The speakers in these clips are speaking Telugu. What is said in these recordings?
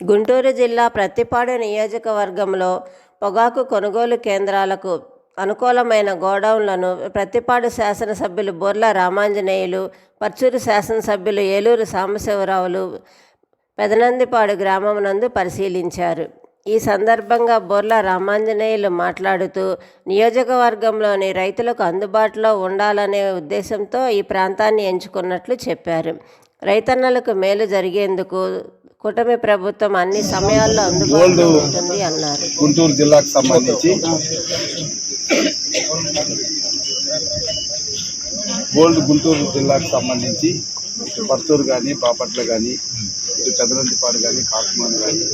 గుంటూరు జిల్లా ప్రత్తిపాడు నియోజకవర్గంలో పొగాకు కొనుగోలు కేంద్రాలకు అనుకూలమైన గోడౌన్లను ప్రత్తిపాడు శాసనసభ్యులు బొర్ల రామాంజనేయులు పర్చూరు శాసనసభ్యులు ఏలూరు సాంబశివరావులు పెదనందిపాడు గ్రామం నందు పరిశీలించారు. ఈ సందర్భంగా బొర్ల రామాంజనేయులు మాట్లాడుతూ నియోజకవర్గంలోని రైతులకు అందుబాటులో ఉండాలనే ఉద్దేశంతో ఈ ప్రాంతాన్ని ఎంచుకున్నట్లు చెప్పారు. రైతన్నలకు మేలు జరిగేందుకు కూటమి ప్రభుత్వం అన్ని సమయాల్లో అందుబాటులో ఉంటుంది అన్నారు. గుంటూరు జిల్లాకు సంబంధించి గోల్డ్ గుంటూరు జిల్లాకు సంబంధించి పర్తూరు కానీ బాపట్ల కానీ ఇటు పెదనందిపాడు కానీ కాకుమాన్ కానీ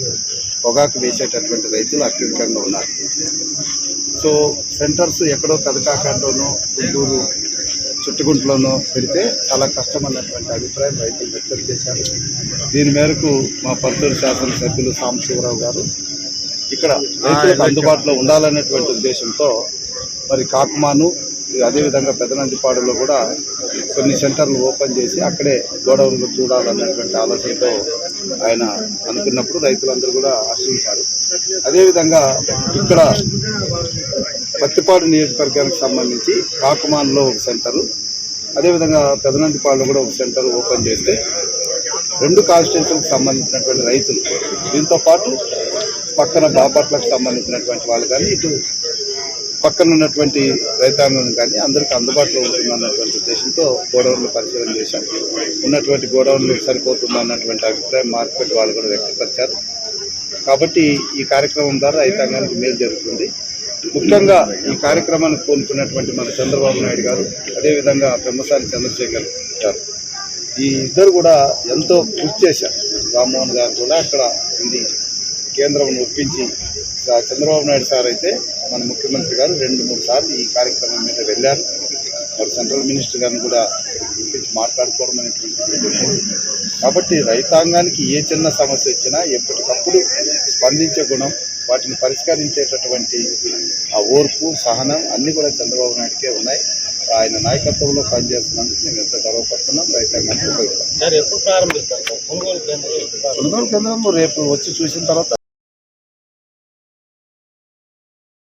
పొగాకు వేసేటటువంటి రైతులు అత్యధికంగా ఉన్నారు. సో సెంటర్స్ ఎక్కడో కదకాకంలోనో గుంటూరు చుట్టుగుంట్లోనో పెడితే చాలా కష్టం అన్నటువంటి అభిప్రాయం రైతులు వ్యక్తం చేశారు. దీని మేరకు మా పర్తూరు శాసనసభ్యులు సాంబశివరావు గారు ఇక్కడ రైతులకు అందుబాటులో ఉండాలనేటువంటి ఉద్దేశంతో మరి కాకుమాను అదేవిధంగా పెదనందిపాడులో కూడా కొన్ని సెంటర్లు ఓపెన్ చేసి అక్కడే గోడౌన్లు చూడాలన్నటువంటి ఆలోచనతో ఆయన అనుకున్నప్పుడు రైతులందరూ కూడా హర్షించారు అదేవిధంగా ఇక్కడ పత్తిపాడు నియోజకవర్గానికి సంబంధించి కాకుమాన్లో ఒక సెంటరు అదేవిధంగా పెదనందిపాడులో కూడా ఒక సెంటర్ ఓపెన్ చేస్తే రెండు కాన్స్టిట్యూన్సీలకు సంబంధించినటువంటి రైతులు దీంతో పాటు పక్కన బాపట్లకు సంబంధించినటువంటి వాళ్ళు కానీ ఇటు పక్కన ఉన్నటువంటి రైతాంగం కానీ అందరికీ అందుబాటులో ఉంటుందన్నటువంటి ఉద్దేశంతో గోడౌన్లు పరిశీలన చేశాం. ఉన్నటువంటి గోడౌన్లు సరిపోతుందన్నటువంటి అభిప్రాయం మార్కెట్ వాళ్ళు కూడా వ్యక్తపరిచారు. కాబట్టి ఈ కార్యక్రమం ద్వారా రైతాంగానికి మేలు జరుగుతుంది. ముఖ్యంగా ఈ కార్యక్రమాన్ని కోలుకున్నటువంటి మన చంద్రబాబు నాయుడు గారు అదేవిధంగా పెమ్మసాని చంద్రశేఖర్ గారు. ఈ ఇద్దరు కూడా ఎంతో కృషి చేశారు. రామ్మోహన్ గారు కూడా అక్కడ ఉంది కేంద్రం ఒప్పించి చంద్రబాబు నాయుడు సార్ అయితే మన ముఖ్యమంత్రి గారు రెండు మూడు సార్లు ఈ కార్యక్రమం మీద వెళ్ళారు మరి సెంట్రల్ మినిస్టర్ గారిని కూడా పిలిపించి మాట్లాడుకోవడం అనేటువంటిది. కాబట్టి రైతాంగానికి ఏ చిన్న సమస్య వచ్చినా ఎప్పటికప్పుడు స్పందించే గుణం వాటిని పరిష్కరించేటటువంటి ఆ ఓర్పు సహనం అన్నీ కూడా చంద్రబాబు నాయుడుకే ఉన్నాయి ఆయన నాయకత్వంలో పనిచేస్తున్నందుకు మేము ఎంత గర్వపడుతున్నాం రైతాంగానికి ఉపయోగపడుతున్నాం సార్ ఎప్పుడు ప్రారంభిస్తారు సార్ కొనుగోలు కేంద్రాలు ఎప్పుడు ప్రారంభిస్తారు? కొనుగోలు కేంద్రం రేపు వచ్చి చూసిన తర్వాత